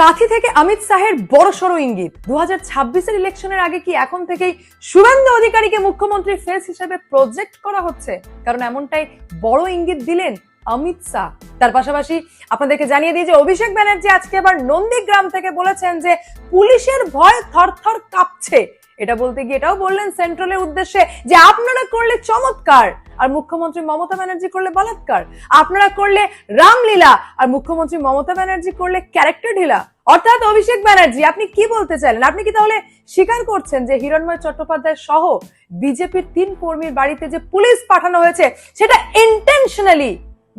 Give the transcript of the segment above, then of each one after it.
কাঁথি থেকে অমিত শাহের বড় সড়ো ইঙ্গিত। দু হাজার ইলেকশনের আগে কি এখন থেকেই শুভেন্দু অধিকারীকে মুখ্যমন্ত্রী ফেস হিসেবে প্রজেক্ট করা হচ্ছে? কারণ এমনটাই বড় ইঙ্গিত দিলেন অমিত শাহ। তার পাশাপাশি আপনাদেরকে জানিয়ে দিই যে অভিষেক ব্যানার্জি আজকে আবার নন্দীগ্রাম থেকে বলেছেন যে পুলিশের ভয় থরথর কাঁপছে। এটা বলতে গিয়ে এটাও বললেন সেন্ট্রালের উদ্দেশ্যে যে আপনারা করলে চমৎকার, আর মুখ্যমন্ত্রী মমতা ব্যানার্জি করলে বলাৎকার। আপনারা করলে রামলীলা, আর মুখ্যমন্ত্রী মমতা ব্যানার্জি করলে ক্যারেক্টার ঢিলা। অর্থাৎ অভিষেক ব্যানার্জি, আপনি কি বলতে চাইলেন? আপনি কি তাহলে স্বীকার করছেন যে হিরণময় চট্টোপাধ্যায় সহ বিজেপির তিন কর্মীর বাড়িতে যে পুলিশ পাঠানো হয়েছে, সেটা ইন্টেনশনালি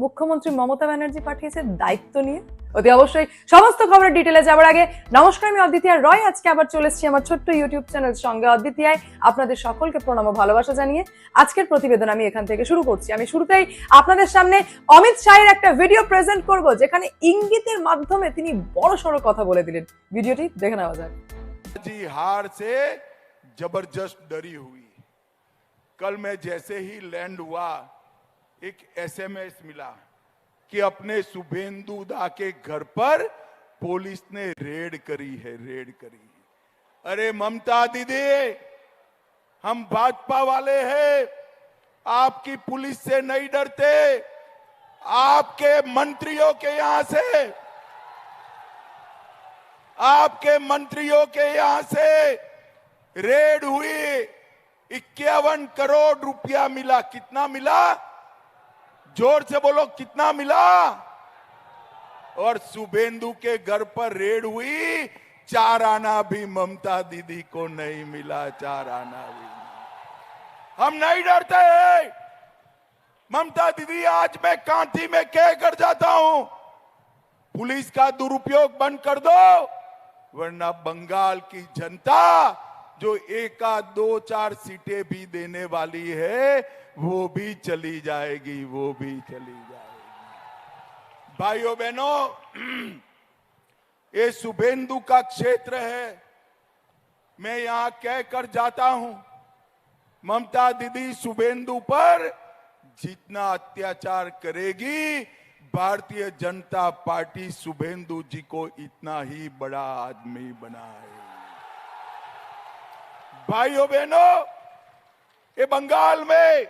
মুখ্যমন্ত্রী মমতা ব্যানার্জি পাঠিয়েছে দায়িত্ব নিয়ে? অতি অবশ্যই সমস্ত খবরের ডিটেলে যাওয়ার আগে নমস্কার আমি অদ্বিতীয় রয় আজকে আবার চলে এসেছি আমার ছোট্ট ইউটিউব চ্যানেল সঙ্গে অদ্বিতীয় আপনাদের সকলকে প্রণাম ও ভালোবাসা জানিয়ে আজকের প্রতিবেদন আমি এখান থেকে শুরু করছি আমি শুরুতেই আপনাদের সামনে অমিত শাহের একটা ভিডিও প্রেজেন্ট করব যেখানে ইঙ্গিতের মাধ্যমে তিনি বড় সড়ো কথা বলে দিলেন ভিডিওটি দেখে নেওয়া যাক जी हार से जबरदस्त डरी हुई कल मैं जैसे ही लैंड हुआ एक एसएमएस मिला कि अपने शुभेंदु दा के घर पर पुलिस ने रेड करी है, रेड करी है। अरे ममता दीदी, हम भाजपा वाले हैं। आपकी पुलिस से नहीं डरते। आपके मंत्रियों के यहाँ से। आपके मंत्रियों के यहाँ से रेड हुई। इक्यावन करोड़ रुपया मिला। कितना मिला? ज़ोर से बोलो, कितना मिला? और शुभेंदु के घर पर रेड हुई चार आना भी ममता दीदी को नहीं मिला चार आना भी हम नहीं डरते। हैं ममता दीदी, आज मैं कांठी में कह कर जाता हूँ। पुलिस का दुरुपयोग बंद कर दो, वरना बंगाल की जनता, जो एक दो चार सीटें भी देने वाली है वो भी चली जाएगी, वो भी चली जाएगी। भाइयों बहनों, ये शुभेंदु का क्षेत्र है। मैं यहाँ कहकर जाता हूँ, ममता दीदी शुभेंदु पर जितना अत्याचार करेगी, भारतीय जनता पार्टी शुभेंदु जी को इतना ही बड़ा आदमी बनाए भाइयों बहनों, ये बंगाल में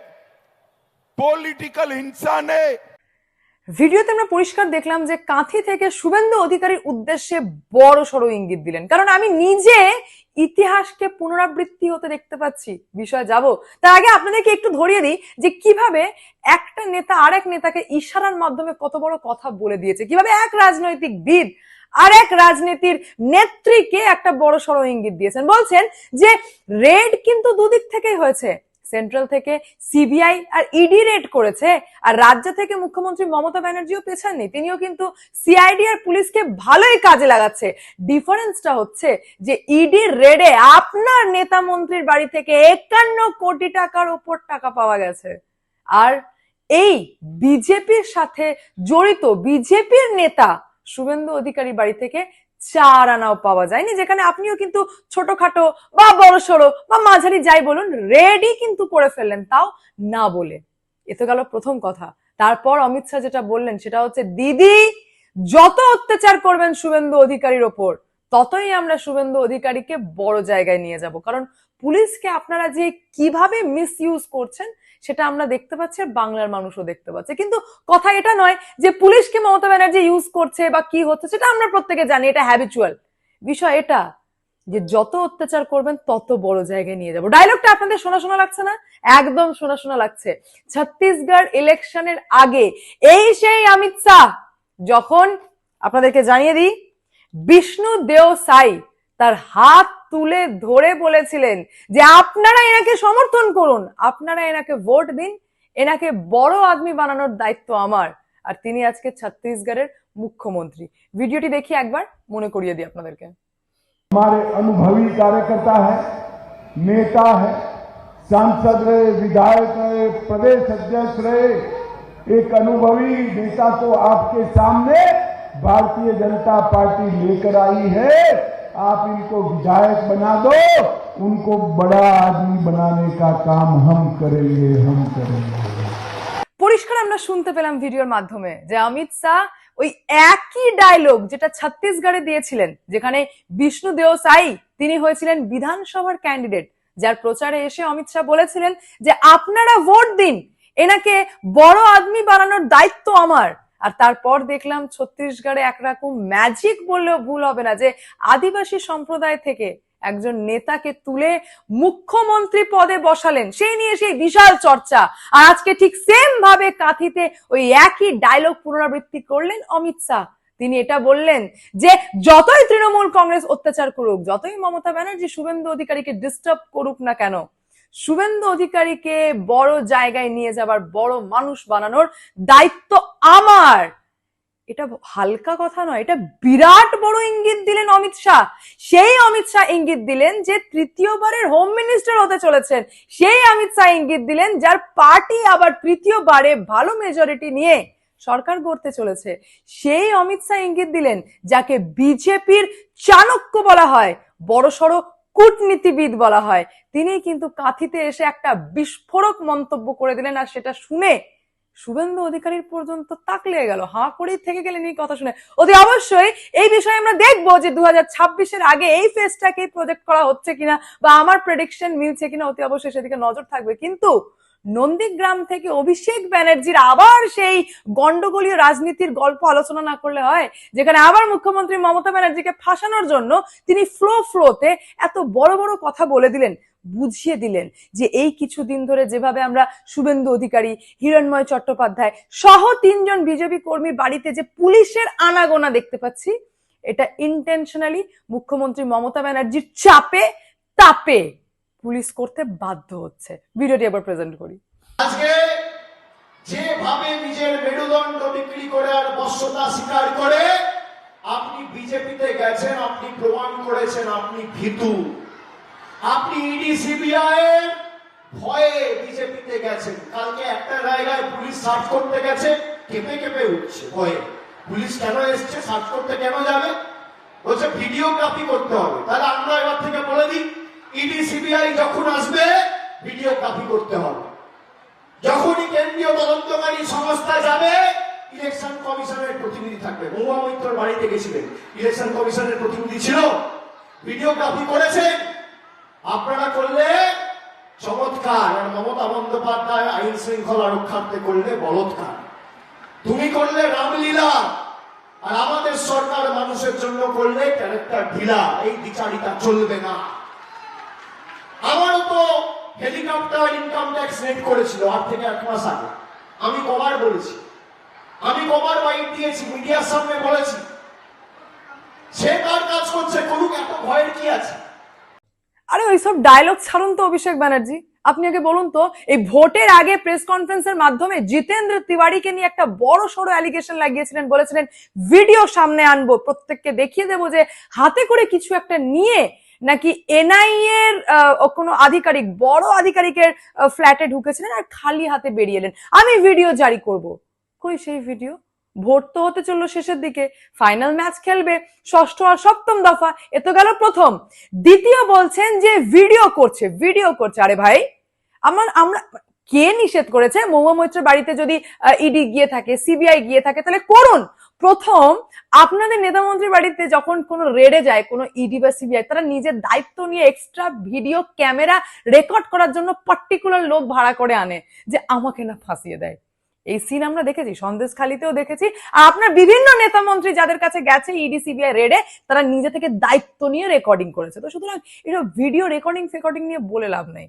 পলিটিক্যাল ইনসানে ভিডিওতে আমরা পরিষ্কার দেখলাম যে কাঁথি থেকে শুভেন্দু অধিকারীর উদ্দেশ্যে বড় সড়ো ইঙ্গিত দিলেন। কারণ আমি নিজে ইতিহাসকে পুনরাবৃত্তি হতে দেখতে পাচ্ছি। বিষয়ে যাব। তার আগে আপনাদেরকে একটু ধরিয়ে দিই যে কীভাবে একটা নেতা আরেক নেতাকে ইশারার মাধ্যমে কত বড় কথা বলে দিয়েছে। কীভাবে এক রাজনৈতিক বিদ আর এক রাজনীতির নেত্রীকে একটা বড় সড়ো ইঙ্গিত দিয়েছেন। বলছেন যে রেড কিন্তু দুদিক থেকেই হয়েছে। সেন্ট্রাল থেকে সিবিআই আর ইডি রেড করেছে, আর রাজ্য থেকে মুখ্যমন্ত্রী মমতা ব্যানার্জিও পেছাননি। তিনিও কিন্তু সিআইডি আর পুলিশকে ভালোই কাজে লাগাচ্ছে। ডিফারেন্সটা হচ্ছে যে ইডি রেডে আপনার নেতা মন্ত্রীর বাড়ি থেকে একান্ন কোটি টাকার ওপর টাকা পাওয়া গেছে। আর এই বিজেপির সাথে জড়িত বিজেপির নেতা শুভেন্দু অধিকারী বাড়ি থেকে চার আনাও পাওয়া যায়নি, যেখানে আপনিও কিন্তু ছোটখাটো বা বড় সড়ো বা মাঝারি যাই বলুন রেডি কিন্তু করে ফেললেন তাও না বলে। এ তো গেল প্রথম কথা। তারপর অমিত শাহ যেটা বললেন, সেটা হচ্ছে, দিদি, যত অত্যাচার করবেন শুভেন্দু অধিকারীর ওপর ততই আমরা শুভেন্দু অধিকারীকে বড় জায়গায় নিয়ে যাব। কারণ পুলিশকে আপনারা যে কীভাবে মিস ইউজ করছেন, সেটা আমরা দেখতে পাচ্ছি বাংলার মানুষও দেখতে পাচ্ছে। কিন্তু কথা এটা নয় যে পুলিশকে মমতা ব্যানার্জি ইউজ করছে বা কি হচ্ছে, সেটা আমরা প্রত্যেকে জানি, এটা হ্যাবিচুয়াল বিষয় এটা যে যত অত্যাচার করবেন, তত বড় জায়গায় নিয়ে যাব। ডায়লগটা আপনাদের শোনা শোনা লাগছে না? একদম শোনা শোনা লাগছে। ছত্তিশগড় ইলেকশনের আগে এই সেই অমিত শাহ, যখন আপনাদেরকে জানিয়ে দিই বিষ্ণু দেও সাই তার হাত তুলে ধরে বলেছিলেন যে আপনারা এনাকে সমর্থন করুন আপনারা এনাকে ভোট দিন এনাকে বড় আদমি বানানোর দায়িত্ব আমার আর তিনি আজকে ছত্তিশগড়ের মুখ্যমন্ত্রী ভিডিওটি দেখি একবার মনে করিয়ে দিই আপনাদেরকে हमारे अनुभवी कार्यकर्ता है नेता है सांसद रहे विधायक रहे प्रदेश अध्यक्ष रहे एक अनुभवी नेता को आपके सामने भारतीय जनता पार्टी लेकर आई है आप इनको विधायक बना दो उनको बड़ा आदमी बनाने का काम हम करेंगे हम करेंगे পরিষ্কার আমরা শুনতে পেলাম ভিডিওর মাধ্যমে যে অমিত শাহ ওই একই ডায়লগ যেটা ছত্তিশগড়ে দিয়েছিলেন যেখানে বিষ্ণু দেও সাই তিনি হয়েছিলেন বিধানসভার ক্যান্ডিডেট যার প্রচারে এসে অমিত শাহ বলেছিলেন যে আপনারা ভোট দিন এনাকে বড় আদমি বানানোর দায়িত্ব আমার আর তারপর দেখলাম ছত্তিশগড়ে একরকম ম্যাজিক বললেও ভুল হবে না যে আদিবাসী সম্প্রদায় থেকে একজন নেতাকে তুলে মুখ্যমন্ত্রী পদে বসালেন। সেই নিয়ে সেই বিশাল চর্চা। আর আজকে ঠিক সেম ভাবে কাঁথিতে ওই একই ডায়লগ পুনরাবৃত্তি করলেন অমিত শাহ। তিনি এটা বললেন যে, যতই তৃণমূল কংগ্রেস অত্যাচার করুক, যতই মমতা ব্যানার্জি শুভেন্দু অধিকারীকে ডিস্টার্ব করুক না কেন শুভেন্দু অধিকারীকে বড় জায়গায় নিয়ে যাবার বড় মানুষ বানানোর দায়িত্ব আমার। এটা হালকা কথা নয়, এটা বিরাট বড় ইঙ্গিত দিলেন অমিত শাহ। সেই অমিত শাহ ইঙ্গিত দিলেন যে তৃতীয়বারের হোম মিনিস্টার হতে চলেছেন। সেই অমিত শাহ ইঙ্গিত দিলেন যার পার্টি আবার তৃতীয়বারে ভালো মেজরিটি নিয়ে সরকার গড়তে চলেছে। সেই অমিত শাহ ইঙ্গিত দিলেন, যাকে বিজেপির চাণক্য বলা হয়। বড়সড় কূটনীতিবিদ বলা হয়। তিনি কিন্তু কাঁথিতে এসে একটা বিস্ফোরক মন্তব্য করে দিলেন আর সেটা শুনে শুভেন্দু অধিকারীর পর্যন্ত তাক লেগে গেল। হা করেই থেকে গেলেন এই কথা শুনে। অতি অবশ্যই এই বিষয়ে আমরা দেখব যে দু হাজার আগে এই ফেসটাকেই প্রজেক্ট করা হচ্ছে কিনা বা আমার প্রেডিকশন মিলছে কিনা। অতি অবশ্যই সেদিকে নজর থাকবে। কিন্তু নন্দীগ্রাম থেকে অভিষেক ব্যানার্জির আবার সেই গন্ডগোলীয় রাজনীতির গল্প আলোচনা না করলে হয়, যেখানে আবার মুখ্যমন্ত্রী মমতা ব্যানার্জিকে ফাঁসানোর জন্য তিনি ফ্লো ফ্লোতে এত বড় বড় কথা বলে দিলেন, বুঝিয়ে দিলেন যে এই কিছুদিন ধরে যেভাবে আমরা শুভেন্দু অধিকারী, হিরণময় চট্টোপাধ্যায় সহ তিনজন বিজেপি কর্মী বাড়িতে যে পুলিশের আনাগোনা দেখতে পাচ্ছি, এটা ইন্টেনশনালি মুখ্যমন্ত্রী মমতা ব্যানার্জির চাপে, তাপে পুলিশ করতে বাধ্য হচ্ছে। ভিডিওটি এবার প্রেজেন্ট করি। আজকে যেভাবে নিজের মেরুদণ্ড বিক্রি করে আর বশ্যতা স্বীকার করে, আপনি বিজেপিতে গেছেন, আপনি প্রমাণ করেছেন, আপনি ভীতু। আপনি ইডি, সিবিআই ভয়ে বিজেপিতে গেছেন। কালকে একটা জায়গায় পুলিশ সার্চ করতে গেছে, কেঁপে কেঁপে উঠছে ভয়ে। পুলিশ কেন এসছে, সার্চ করতে কেন যাবে? বলছে, ভিডিওগ্রাফি করতে হবে। তাহলে আমরা এবার থেকে বলে দিই ইডি, সিবিআই যখন আসবে ভিডিওগ্রাফি করতে হবে। যখনই কেন্দ্রীয় তদন্তকারী সংস্থা যাবে, ইলেকশন কমিশনের প্রতিনিধি থাকবে। মহুয়া মৈত্রর বাড়িতে গেছিলেন। ইলেকশন কমিশনের প্রতিনিধি ছিল। ভিডিওগ্রাফি করেছেন আপনারা করলে চমৎকার। আর মমতা বন্দ্যোপাধ্যায় আইন শৃঙ্খলা রক্ষার্থে করলে বলৎকার। তুমি করলে রামলীলা। আর আমাদের সরকার মানুষের জন্য করলে ক্যারেক্টার ঢিলা এই বিচারিতা চলবে না। আমারও তো হেলিকপ্টার ইনকাম ট্যাক্স নেট করেছিল আট থেকে এক মাস আগে। আমি কবার বলেছি। আমি কবার বাইক দিয়েছি, মিডিয়ার সামনে বলেছি। সে তার কাজ করছে, করুক, এত ভয়ের কি আছে? আরে ওইসব ডায়লগ ছাড়ুন তো অভিষেক ব্যানার্জি। আপনি আগে বলুন তো, এই ভোটের আগে প্রেস কনফারেন্সের মাধ্যমে জিতেন্দ্র তিওয়ারিকে নিয়ে একটা বড় সড়ো অ্যালিগেশন লাগিয়েছিলেন, বলেছিলেন, ভিডিও সামনে আনব। প্রত্যেককে দেখিয়ে দেবো যে, হাতে করে কিছু একটা নিয়ে নাকি এনআই এর কোনো আধিকারিক, বড় আধিকারিকের ফ্ল্যাটে ঢুকেছিলেন আর খালি হাতে বেরিয়ে এলেন? আমি ভিডিও জারি করব। কই সেই ভিডিও? ভোট তো হতে চলল শেষের দিকে। ফাইনাল ম্যাচ খেলবে ষষ্ঠ আর সপ্তম দফা। এ তো গেল প্রথম। দ্বিতীয় বলছেন যে ভিডিও করছে ভিডিও করছে। আরে ভাই, আমার, আমরা, কে নিষেধ করেছে? মহুয়া মৈত্রের বাড়িতে যদি ইডি গিয়ে থাকে, সিবিআই গিয়ে থাকে, তাহলে করুন। প্রথম, আপনাদের নেতামন্ত্রীর বাড়িতে যখন কোনো রেডে যায়, কোনো ইডি বা সিবিআই তারা নিজের দায়িত্ব নিয়ে এক্সট্রা ভিডিও ক্যামেরা রেকর্ড করার জন্য পার্টিকুলার লোক ভাড়া করে আনে যে আমাকে না ফাঁসিয়ে দেয়। এই সিন আমরা দেখেছি, সন্দেশখালিতেও দেখেছি। আর আপনার বিভিন্ন নেতা মন্ত্রী যাদের কাছে গেছে ইডি সিবিআই রেডে তারা নিজে থেকে দায়িত্ব নিয়ে রেকর্ডিং করেছে। তো সুতরাং এটা ভিডিও রেকর্ডিং ফেকর্ডিং নিয়ে বলে লাভ নেই।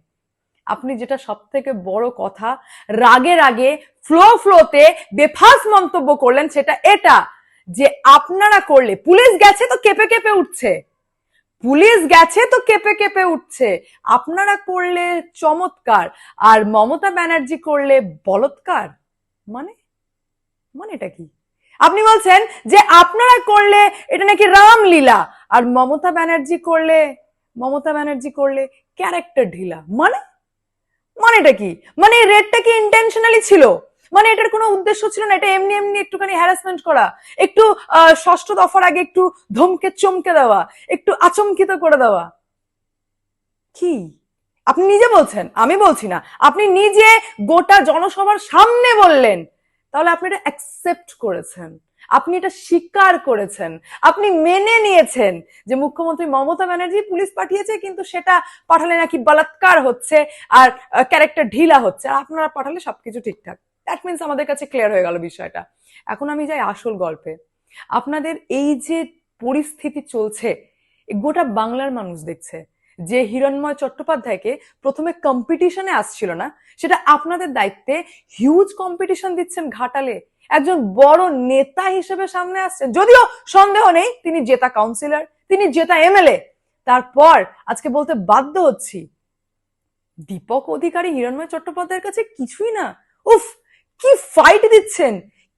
আপনি যেটা সব থেকে বড় কথা, রাগে রাগে ফ্লো ফ্লোতে বেফাস মন্তব্য করলেন সেটা এটা, যে আপনারা করলে, পুলিশ গেছে তো কেঁপে কেঁপে উঠছে। পুলিশ গেছে তো কেঁপে কেঁপে উঠছে। আপনারা করলে চমৎকার, আর মমতা ব্যানার্জি করলে বলৎকার। মানে? মানে এটা কি? আপনি বলছেন যে আপনারা করলে এটা নাকি রামলীলা, আর মমতা ব্যানার্জি করলে, মমতা ব্যানার্জি করলে ক্যারেক্টার ঢিলা। মানে? মানে এটা কি? মানে এই রেটটা কি ইন্টেনশনালি ছিল? মানে এটার কোনো উদ্দেশ্য ছিল না? এটা এমনি এমনি একটুখানি হ্যারাসমেন্ট করা, একটু ষষ্ঠ দফার আগে একটু ধমকে চমকে দেওয়া, একটু আচমকিত করে দেওয়া। কি? আপনি নিজে বলছেন, আমি বলছি না। আপনি নিজে গোটা জনসভার সামনে বললেন। তাহলে আপনি এটা অ্যাকসেপ্ট করেছেন। আপনি এটা স্বীকার করেছেন। আপনি মেনে নিয়েছেন যে মুখ্যমন্ত্রী মমতা ব্যানার্জি পুলিশ পাঠিয়েছে, কিন্তু সেটা পাঠালে নাকি বলাৎকার হচ্ছে আর ক্যারেক্টার ঢিলা হচ্ছে। আর আপনারা পাঠালে সবকিছু ঠিকঠাক। দ্যাট মিনস আমাদের কাছে ক্লিয়ার হয়ে গেল বিষয়টা। এখন আমি যাই আসল গল্পে। আপনাদের এই যে পরিস্থিতি চলছে গোটা বাংলার মানুষ দেখছে যে হিরণময় চট্টোপাধ্যায়কে প্রথমে কম্পিটিশনে আসছিল না, সেটা আপনাদের দায়িত্বে হিউজ কম্পিটিশন দিচ্ছেন ঘাটালে। একজন বড় নেতা হিসেবে সামনে আসছেন। যদিও সন্দেহ নেই, তিনি জেতা কাউন্সিলর তিনি জেতা এমএলএ তারপর আজকে বলতে বাধ্য হচ্ছি, দীপক অধিকারী হিরণময় চট্টোপাধ্যায়ের কাছে কিছুই না। উফ, কি ফাইট দিচ্ছেন,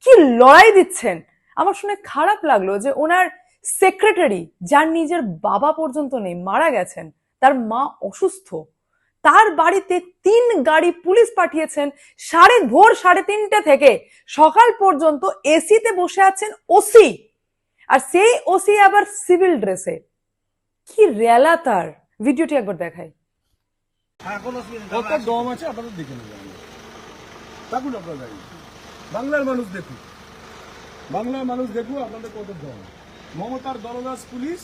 কি লড়াই দিচ্ছেন। আমার শুনে খারাপ লাগল যে ওনার সেক্রেটারি যার নিজের বাবা পর্যন্ত নেই, মারা গেছেন, তার মা অসুস্থ। তার বাড়িতে তিন গাড়ি পুলিশ পাঠিয়েছেন সাড়ে ভোর সাড়ে তিনটে থেকে। সকাল পর্যন্ত এসিতে বসে আছেন ওসি। আর সেই ওসি আবার সিভিল ড্রেসে। কি রেলা তার। ভিডিওটি একবার দেখাই। দম বাংলার মানুষ দেখুক। বাংলার মানুষ দেখুক আপনাদের কত দম। মমতার দলদাস পুলিশ।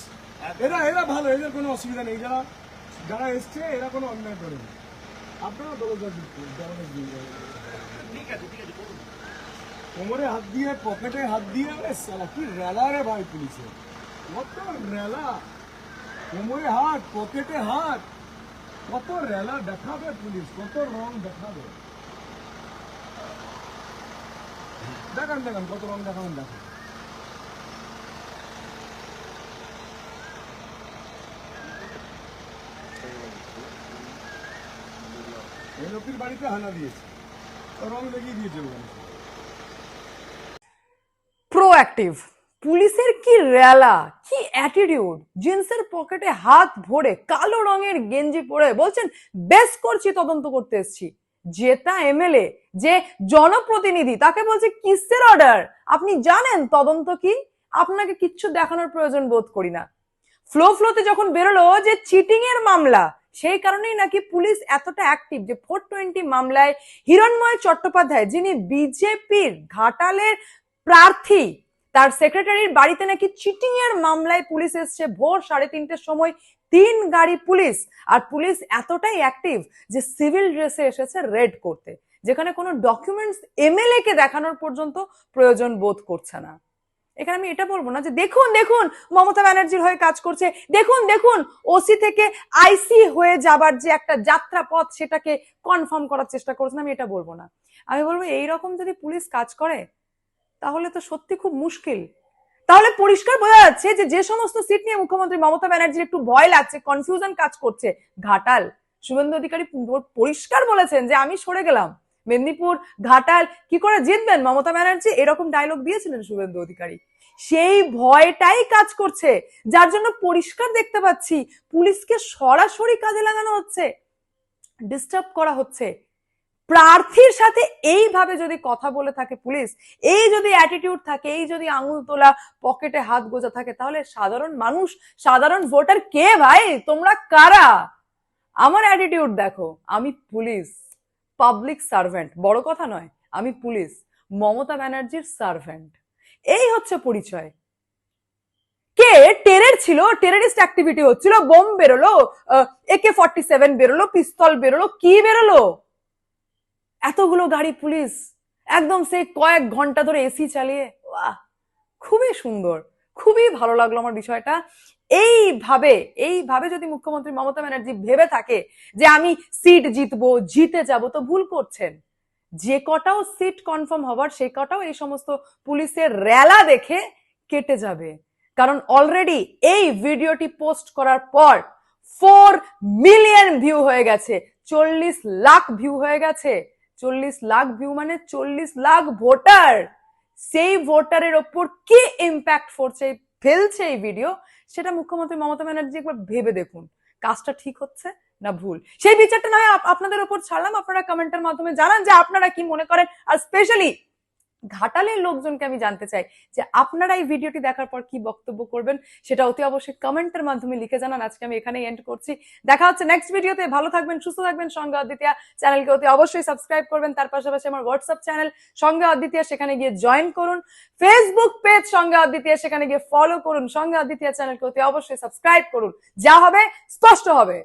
এরা এরা ভালো, এদের কোনো অসুবিধা নেই। যারা যারা এসছে, এরা কোনো অন্যায় করেনি। আপনারা দলদাস কোমরে হাত দিয়ে, পকেটে হাত দিয়ে কি রেলা রে ভাই পুলিশে। কত রেলা কোমরে হাত, পকেটে হাত। কত রেলা দেখাবে পুলিশ, কত রং দেখাবে। দেখান দেখান, কত রং দেখাবেন, দেখান। এই লোকের বাড়িতে হানা দিয়েছে। রং দেখিয়ে দিয়েছে প্রোঅ্যাক্টিভ পুলিশের কি রেলা, কি অ্যাটিটিউড জিন্সের পকেটে হাত ভরে কালো রঙের গেঞ্জি পরে বলছেন, বেশ করছি, তদন্ত করতে এসেছি। জেতা এমএলএ, যে জনপ্রতিনিধি, তাকে বলছে, কিসের অর্ডার আপনি জানেন তদন্ত কি? আপনাকে কিচ্ছু দেখানোর প্রয়োজন বোধ করি না। ফ্লো ফ্লোতে যখন বেরোলো যে চিটিং এর মামলা সেই কারণেই নাকি পুলিশ এতটা অ্যাক্টিভ যে ফোর টোয়েন্টি মামলায় হিরণময় চট্টোপাধ্যায়, যিনি বিজেপির ঘাটালের প্রার্থী, তার সেক্রেটারির বাড়িতে নাকি চিটিং এর মামলায় পুলিশ এসছে। ভোর সাড়ে তিনটের সময় তিন গাড়ি পুলিশ। আর পুলিশ এতটাই অ্যাক্টিভ যে সিভিল ড্রেসে এসেছে রেড করতে। যেখানে কোনো ডকুমেন্টস এমএলএ কে দেখানোর পর্যন্ত প্রয়োজন বোধ করছে না। এখানে আমি এটা বলব না যে দেখুন দেখুন, মমতা ব্যানার্জির হয়ে কাজ করছে। দেখুন দেখুন ওসি থেকে আইসি হয়ে যাবার যে একটা যাত্রা পথ সেটাকে কনফার্ম করার চেষ্টা করছেন, আমি এটা বলব না। আমি বলব এইরকম যদি পুলিশ কাজ করে, তাহলে তো সত্যি খুব মুশকিল। তাহলে পরিষ্কার বোঝা যাচ্ছে যে যে সমস্ত সিট নিয়ে মুখ্যমন্ত্রী মমতা ব্যানার্জির একটু ভয় লাগছে কনফিউশন কাজ করছে। ঘাটাল, শুভেন্দু অধিকারী পরিষ্কার বলেছেন যে আমি সরে গেলাম। মেদিনীপুর ঘাটাল, কি করে জিতবেন? মমতা ব্যানার্জি এরকম ডায়লগ দিয়েছিলেন শুভেন্দু অধিকারী। সেই ভয়টাই কাজ করছে, যার জন্য পরিষ্কার দেখতে পাচ্ছি পুলিশকে সরাসরি কাজে লাগানো হচ্ছে ডিস্টার্ব করা হচ্ছে। প্রার্থীর সাথে এইভাবে যদি কথা বলে থাকে পুলিশ, এই যদি অ্যাটিটিউড থাকে, এই যদি আঙুল তোলা পকেটে হাত গোজা থাকে, তাহলে সাধারণ মানুষ, সাধারণ ভোটার কে ভাই? তোমরা কারা? আমার অ্যাটিটিউড দেখো, আমি পুলিশ। পাবলিক সার্ভেন্ট বড় কথা নয়, আমি পুলিশ, মমতা ব্যানার্জির সার্ভেন্ট এই হচ্ছে পরিচয়। কে? টেরের ছিল টেরারিস্ট অ্যাক্টিভিটি হচ্ছিল বোম বেরোলো একে ফর্টি সেভেন বেরোলো পিস্তল বেরোলো, কি বেরোলো? এতগুলো গাড়ি পুলিশ, একদম সেই কয়েক ঘণ্টা ধরে এসি চালিয়ে, বাহ, খুবই সুন্দর, খুবই ভালো লাগল আমার বিষয়টা। এইভাবে এইভাবে যদি মুখ্যমন্ত্রী মমতা ব্যানার্জি ভেবে থাকে যে আমি সিট জিতবো, জিতে যাব, তো ভুল করছেন। যে কটাও সিট কনফার্ম হবার, সে কটাও এই সমস্ত পুলিশের রেলা দেখে কেটে যাবে। কারণ অলরেডি এই ভিডিওটি পোস্ট করার পর ফোর মিলিয়ন ভিউ হয়ে গেছে। চল্লিশ লাখ ভিউ হয়ে গেছে। চল্লিশ লাখ ভিউ মানে চল্লিশ লাখ ভোটার। সেই ভোটারের ওপর কি ইম্প্যাক্ট ফেলছে এই ভিডিও সেটা মুখ্যমন্ত্রী মমতা ব্যানার্জি একবার ভেবে দেখুন, কাজটা ঠিক হচ্ছে না ভুল। সেই বিচারটা নয় আপনাদের ওপর ছাড়লাম, আপনারা কমেন্টের মাধ্যমে জানান যে আপনারা কি মনে করেন, আর স্পেশালি ঘাটালের লোকজনকে আমি জানতে চাই যে আপনারা এই ভিডিওটি দেখার পর কি বক্তব্য করবেন, সেটা অতি অবশ্যই কমেন্টের মাধ্যমে লিখে জানান। আজকে আমি এখানেই এন্ড করছি। দেখা হচ্ছে নেক্সট ভিডিওতে। ভালো থাকবেন, সুস্থ থাকবেন। সঙ্গে অদ্বিতীয়া চ্যানেলকে অতি অবশ্যই সাবস্ক্রাইব করবেন। তার পাশাপাশি আমার হোয়াটসঅ্যাপ চ্যানেল সঙ্গে অদ্বিতীয়া সেখানে গিয়ে জয়েন করুন। ফেসবুক পেজ সঙ্গে অদ্বিতীয়া সেখানে গিয়ে ফলো করুন। সঙ্গে অদ্বিতীয়া চ্যানেলকে অতি অবশ্যই সাবস্ক্রাইব করুন। যা হবে, স্পষ্ট হবে।